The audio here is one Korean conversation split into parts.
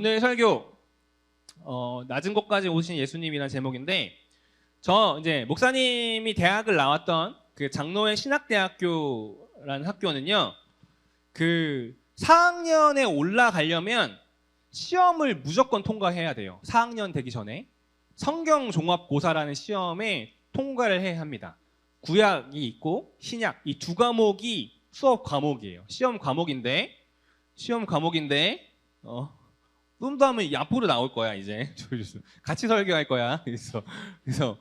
오늘 설교 어, 낮은 곳까지 오신 예수님이라는 제목인데 저 이제 목사님이 대학을 나왔던 그 장로의 신학대학교라는 학교는요. 그 4학년에 올라가려면 시험을 무조건 통과해야 돼요. 4학년 되기 전에 성경 종합고사라는 시험에 통과를 해야 합니다. 구약이 있고 신약 이 두 과목이 수업 과목이에요. 시험 과목인데 시험 과목인데 어 좀더 하면 이 앞으로 나올 거야 이제 같이 설교할 거야. 그래서 그래서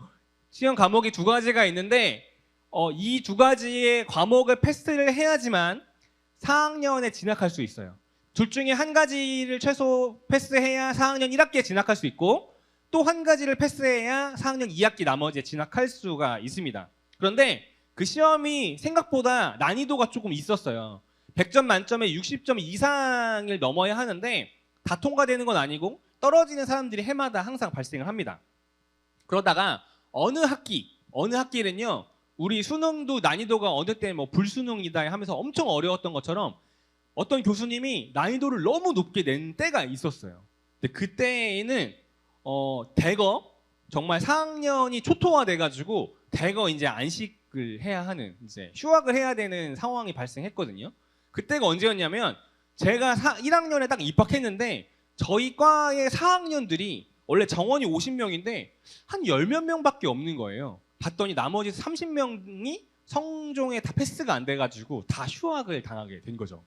시험 과목이 두 가지가 있는데 어, 이 두 가지의 과목을 패스를 해야지만 4학년에 진학할 수 있어요. 둘 중에 한 가지를 최소 패스해야 4학년 1학기에 진학할 수 있고 또 한 가지를 패스해야 4학년 2학기 나머지에 진학할 수가 있습니다. 그런데 그 시험이 생각보다 난이도가 조금 있었어요. 100점 만점에 60점 이상을 넘어야 하는데 다 통과되는 건 아니고 떨어지는 사람들이 해마다 항상 발생을 합니다. 그러다가 어느 학기, 어느 학기는요, 우리 수능도 난이도가 어느 때 뭐 불수능이다 하면서 엄청 어려웠던 것처럼 어떤 교수님이 난이도를 너무 높게 낸 때가 있었어요. 근데 그때에는 어, 대거 정말 4학년이 초토화돼가지고 대거 이제 안식을 해야 하는 이제 휴학을 해야 되는 상황이 발생했거든요. 그때가 언제였냐면 제가 4, 1학년에 딱 입학했는데 저희 과의 4학년들이 원래 정원이 50명인데 한 열 몇 명밖에 없는 거예요. 봤더니 나머지 30명이 성종에 다 패스가 안 돼가지고 다 휴학을 당하게 된 거죠.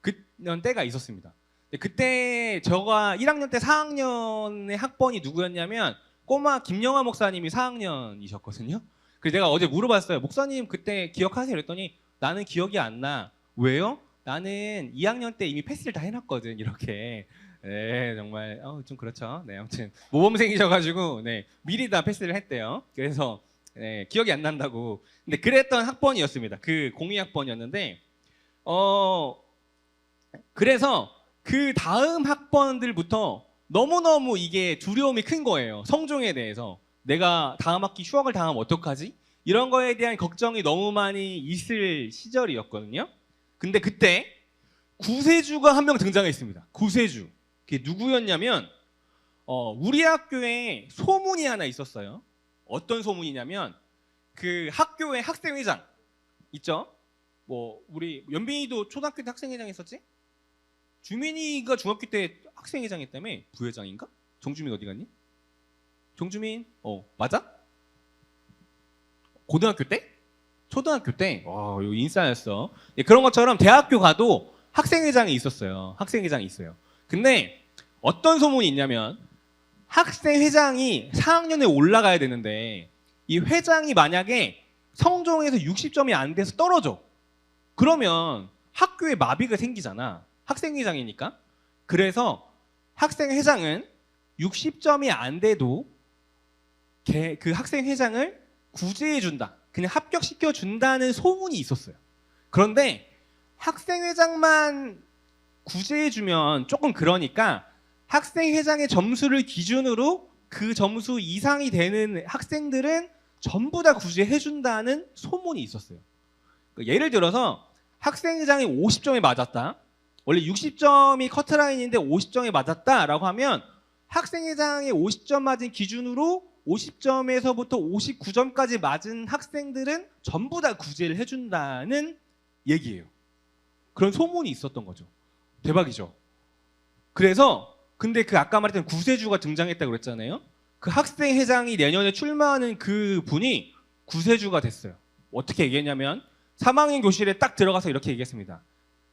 그런 때가 있었습니다. 그때 저가 1학년 때 4학년의 학번이 누구였냐면 꼬마 김영화 목사님이 4학년이셨거든요. 그래서 내가 어제 물어봤어요. 목사님 그때 기억하세요? 그랬더니 나는 기억이 안 나. 왜요? 나는 2학년 때 이미 패스를 다 해놨거든. 이렇게. 네, 정말 어, 좀 그렇죠. 네, 아무튼 모범생이셔가지고 네, 미리 다 패스를 했대요. 그래서 네, 기억이 안 난다고. 근데 그랬던 학번이었습니다. 그 공이 학번이었는데 어 그래서 그 다음 학번들부터 너무너무 이게 두려움이 큰 거예요. 성종에 대해서. 내가 다음 학기 휴학을 당하면 어떡하지? 이런 거에 대한 걱정이 너무 많이 있을 시절이었거든요. 근데 그때 구세주가 한 명 등장했습니다. 구세주. 그게 누구였냐면 어, 우리 학교에 소문이 하나 있었어요. 어떤 소문이냐면 그 학교의 학생회장 있죠? 뭐 우리 연빈이도 초등학교 때 학생회장 했었지? 주민이가 중학교 때 학생회장 했다며? 부회장인가? 정주민 어디 갔니? 정주민? 어 맞아? 고등학교 때? 초등학교 때? 와 이거 인싸였어. 예, 그런 것처럼 대학교 가도 학생회장이 있었어요. 학생회장이 있어요. 근데 어떤 소문이 있냐면 학생회장이 4학년에 올라가야 되는데 이 회장이 만약에 성종에서 60점이 안 돼서 떨어져. 그러면 학교에 마비가 생기잖아. 학생회장이니까. 그래서 학생회장은 60점이 안 돼도 걔- 그 학생회장을 구제해 준다. 그냥 합격시켜 준다는 소문이 있었어요. 그런데 학생회장만 구제해 주면 조금 그러니까 학생회장의 점수를 기준으로 그 점수 이상이 되는 학생들은 전부 다 구제해 준다는 소문이 있었어요. 그러니까 예를 들어서 학생회장이 50점에 맞았다. 원래 60점이 커트라인인데 50점에 맞았다라고 하면 학생회장이 50점 맞은 기준으로 50점에서부터 59점까지 맞은 학생들은 전부 다 구제를 해준다는 얘기예요. 그런 소문이 있었던 거죠. 대박이죠. 그래서 근데 그 아까 말했던 구세주가 등장했다고 그랬잖아요. 그 학생 회장이 내년에 출마하는 그 분이 구세주가 됐어요. 어떻게 얘기했냐면 3학년 교실에 딱 들어가서 이렇게 얘기했습니다.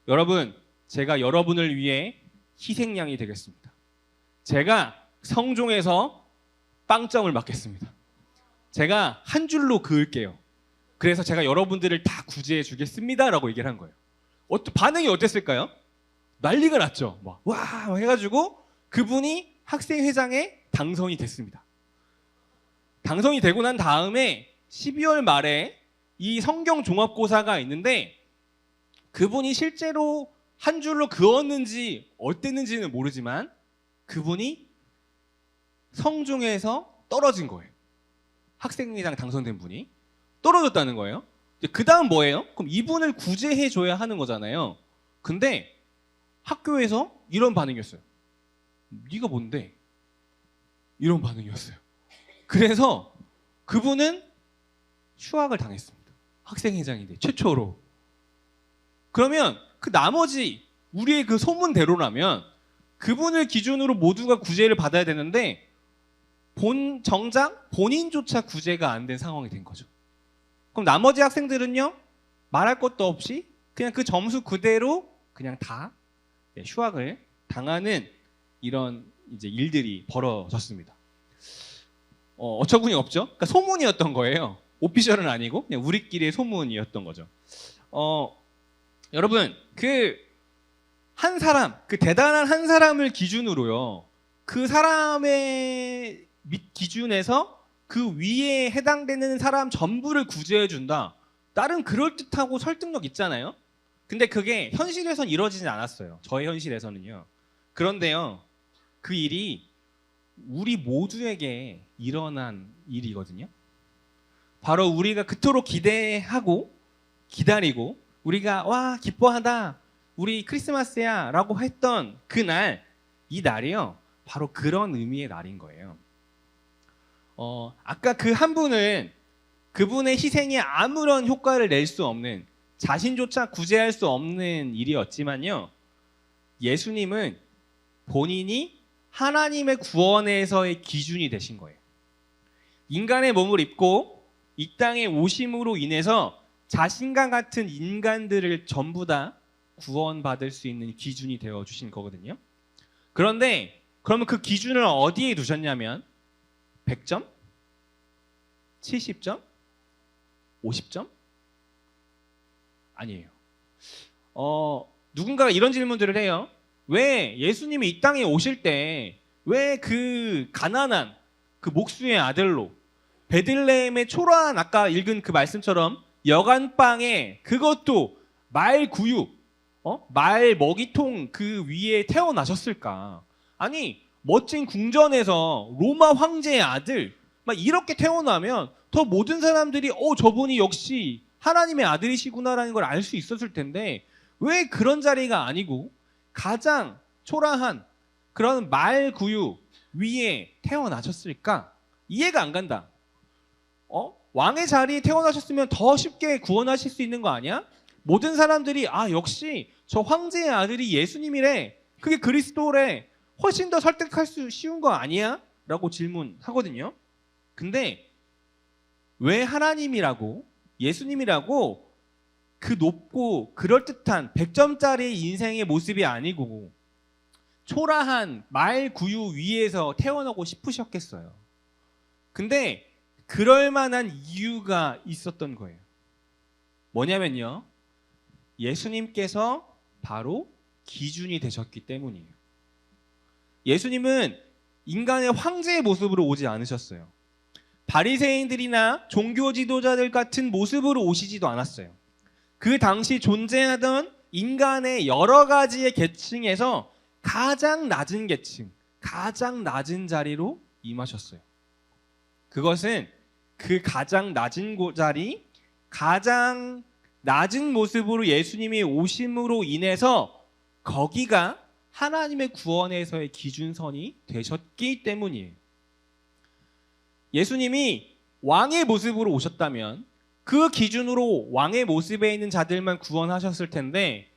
여러분, 제가 여러분을 위해 희생양이 되겠습니다. 제가 성종에서 빵점을 맞겠습니다. 제가 한 줄로 그을게요. 그래서 제가 여러분들을 다 구제해 주겠습니다라고 얘기를 한 거예요. 어떠, 반응이 어땠을까요? 난리가 났죠. 막, 와 해가지고 그분이 학생회장에 당선이 됐습니다. 당선이 되고 난 다음에 12월 말에 이 성경 종합고사가 있는데 그분이 실제로 한 줄로 그었는지 어땠는지는 모르지만 그분이 성중에서 떨어진 거예요. 학생회장 당선된 분이 떨어졌다는 거예요. 그 다음 뭐예요? 그럼 이분을 구제해 줘야 하는 거잖아요. 근데 학교에서 이런 반응이었어요. 네가 뭔데? 이런 반응이었어요. 그래서 그분은 휴학을 당했습니다. 학생회장인데 최초로. 그러면 그 나머지 우리의 그 소문대로라면 그분을 기준으로 모두가 구제를 받아야 되는데 본 정작 본인조차 구제가 안 된 상황이 된 거죠. 그럼 나머지 학생들은요 말할 것도 없이 그냥 그 점수 그대로 그냥 다 네, 휴학을 당하는 이런 이제 일들이 벌어졌습니다. 어, 어처구니 없죠? 그러니까 소문이었던 거예요. 오피셜은 아니고 그냥 우리끼리의 소문이었던 거죠. 어, 여러분 그 한 사람, 그 대단한 한 사람을 기준으로요. 그 사람의 밑 기준에서 그 위에 해당되는 사람 전부를 구제해 준다. 다른 그럴 듯하고 설득력 있잖아요. 근데 그게 현실에선 이루어지진 않았어요. 저의 현실에서는요. 그런데요. 그 일이 우리 모두에게 일어난 일이거든요. 바로 우리가 그토록 기대하고 기다리고 우리가 와 기뻐하다 우리 크리스마스야 라고 했던 그날 이 날이요 바로 그런 의미의 날인 거예요. 어 아까 그 한 분은 그분의 희생에 아무런 효과를 낼 수 없는 자신조차 구제할 수 없는 일이었지만요 예수님은 본인이 하나님의 구원에서의 기준이 되신 거예요. 인간의 몸을 입고 이 땅에 오심으로 인해서 자신과 같은 인간들을 전부 다 구원받을 수 있는 기준이 되어 주신 거거든요. 그런데 그러면 그 기준을 어디에 두셨냐면 100점? 70점? 50점? 아니에요. 어, 누군가가 이런 질문들을 해요. 왜 예수님이 이 땅에 오실 때 왜 그 가난한 그 목수의 아들로 베들레헴의 초라한 아까 읽은 그 말씀처럼 여간방에 그것도 말 구육 어? 말 먹이통 그 위에 태어나셨을까? 아니 멋진 궁전에서 로마 황제의 아들 막 이렇게 태어나면 더 모든 사람들이 어 저분이 역시 하나님의 아들이시구나라는 걸 알 수 있었을 텐데 왜 그런 자리가 아니고 가장 초라한 그런 말 구유 위에 태어나셨을까? 이해가 안 간다. 어? 왕의 자리에 태어나셨으면 더 쉽게 구원하실 수 있는 거 아니야? 모든 사람들이 아 역시 저 황제의 아들이 예수님이래. 그게 그리스도래. 훨씬 더 설득할 수 쉬운 거 아니야? 라고 질문하거든요. 근데 왜 하나님이라고 예수님이라고 그 높고 그럴듯한 100점짜리 인생의 모습이 아니고 초라한 말 구유 위에서 태어나고 싶으셨겠어요. 근데 그럴 만한 이유가 있었던 거예요. 뭐냐면요. 예수님께서 바로 기준이 되셨기 때문이에요. 예수님은 인간의 황제의 모습으로 오지 않으셨어요. 바리새인들이나 종교 지도자들 같은 모습으로 오시지도 않았어요. 그 당시 존재하던 인간의 여러 가지의 계층에서 가장 낮은 계층, 가장 낮은 자리로 임하셨어요. 그것은 그 가장 낮은 고- 자리, 가장 낮은 모습으로 예수님이 오심으로 인해서 거기가 하나님의 구원에서의 기준선이 되셨기 때문이에요. 예수님이 왕의 모습으로 오셨다면 그 기준으로 왕의 모습에 있는 자들만 구원하셨을 텐데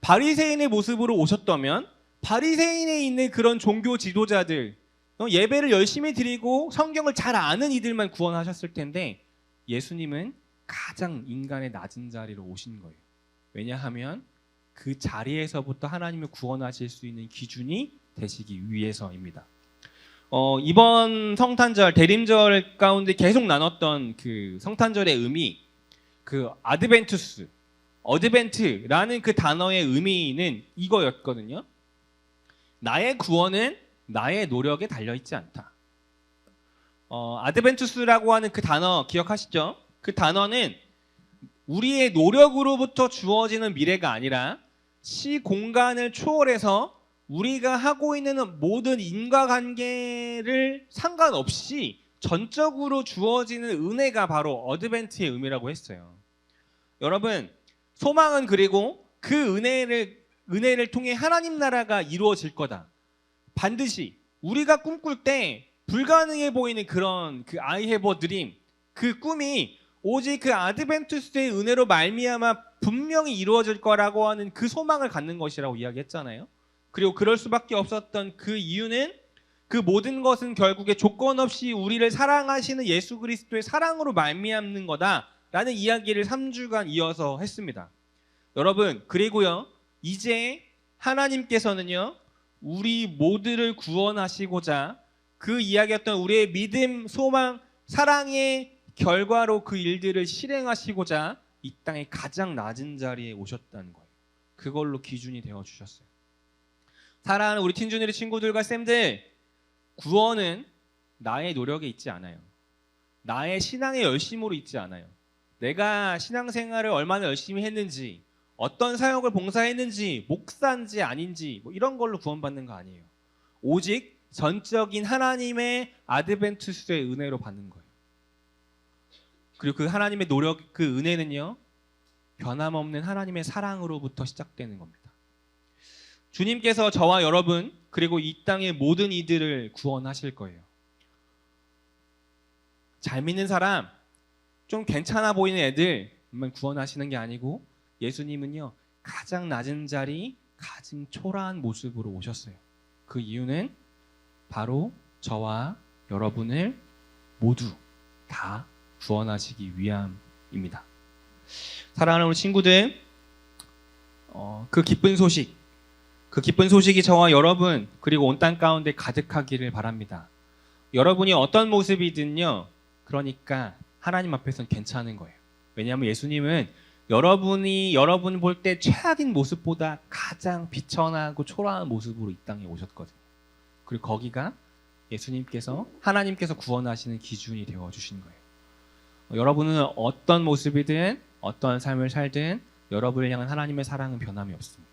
바리새인의 모습으로 오셨다면 바리새인에 있는 그런 종교 지도자들 어, 예배를 열심히 드리고 성경을 잘 아는 이들만 구원하셨을 텐데 예수님은 가장 인간의 낮은 자리로 오신 거예요. 왜냐하면 그 자리에서부터 하나님을 구원하실 수 있는 기준이 되시기 위해서입니다. 어, 이번 성탄절 대림절 가운데 계속 나눴던 그 성탄절의 의미, 그 아드벤투스, 어드벤트라는 그 단어의 의미는 이거였거든요. 나의 구원은 나의 노력에 달려 있지 않다. 어, 아드벤투스라고 하는 그 단어 기억하시죠? 그 단어는 우리의 노력으로부터 주어지는 미래가 아니라 시 공간을 초월해서 우리가 하고 있는 모든 인과관계를 상관없이 전적으로 주어지는 은혜가 바로 어드벤트의 의미라고 했어요. 여러분, 소망은 그리고 그 은혜를 은혜를 통해 하나님 나라가 이루어질 거다. 반드시 우리가 꿈꿀 때 불가능해 보이는 그런 그 have a dream 그 꿈이 오직 그 아드벤투스의 은혜로 말미암아 분명히 이루어질 거라고 하는 그 소망을 갖는 것이라고 이야기했잖아요. 그리고 그럴 수밖에 없었던 그 이유는 그 모든 것은 결국에 조건 없이 우리를 사랑하시는 예수 그리스도의 사랑으로 말미암는 거다라는 이야기를 3주간 이어서 했습니다. 여러분, 그리고요. 이제 하나님께서는요. 우리 모두를 구원하시고자 그 이야기했던 우리의 믿음, 소망, 사랑의 결과로 그 일들을 실행하시고자 이 땅의 가장 낮은 자리에 오셨다는 거예요. 그걸로 기준이 되어 주셨어요. 사랑하는 우리 틴준이리 친구들과 쌤들, 구원은 나의 노력에 있지 않아요. 나의 신앙의 열심으로 있지 않아요. 내가 신앙생활을 얼마나 열심히 했는지, 어떤 사역을 봉사했는지, 목사인지 아닌지 뭐 이런 걸로 구원받는 거 아니에요. 오직 전적인 하나님의 아드벤투스의 은혜로 받는 거예요. 그리고 그 하나님의 노력, 그 은혜는요, 변함없는 하나님의 사랑으로부터 시작되는 겁니다. 주님께서 저와 여러분, 그리고 이 땅의 모든 이들을 구원하실 거예요. 잘 믿는 사람, 좀 괜찮아 보이는 애들만 구원하시는 게 아니고, 예수님은요, 가장 낮은 자리, 가장 초라한 모습으로 오셨어요. 그 이유는 바로 저와 여러분을 모두 다 구원하시기 위함입니다. 사랑하는 우리 친구들, 어, 그 기쁜 소식, 그 기쁜 소식이 저와 여러분 그리고 온 땅 가운데 가득하기를 바랍니다. 여러분이 어떤 모습이든요, 그러니까 하나님 앞에서는 괜찮은 거예요. 왜냐하면 예수님은 여러분이 여러분 볼 때 최악인 모습보다 가장 비천하고 초라한 모습으로 이 땅에 오셨거든요. 그리고 거기가 예수님께서 하나님께서 구원하시는 기준이 되어 주신 거예요. 어, 여러분은 어떤 모습이든 어떠한 삶을 살든 여러분을 향한 하나님의 사랑은 변함이 없습니다.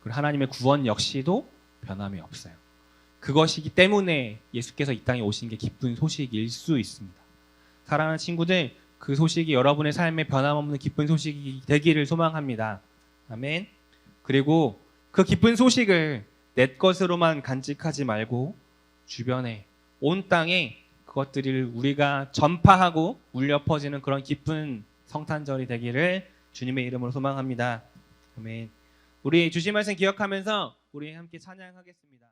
그리고 하나님의 구원 역시도 변함이 없어요. 그것이기 때문에 예수께서 이 땅에 오신 게 기쁜 소식일 수 있습니다. 사랑하는 친구들, 그 소식이 여러분의 삶에 변함없는 기쁜 소식이 되기를 소망합니다. 아멘. 그리고 그 기쁜 소식을 내 것으로만 간직하지 말고 주변에 온 땅에 그것들을 우리가 전파하고 울려 퍼지는 그런 기쁜 성탄절이 되기를 주님의 이름으로 소망합니다. 아멘. 우리 주신 말씀 기억하면서 우리 함께 찬양하겠습니다.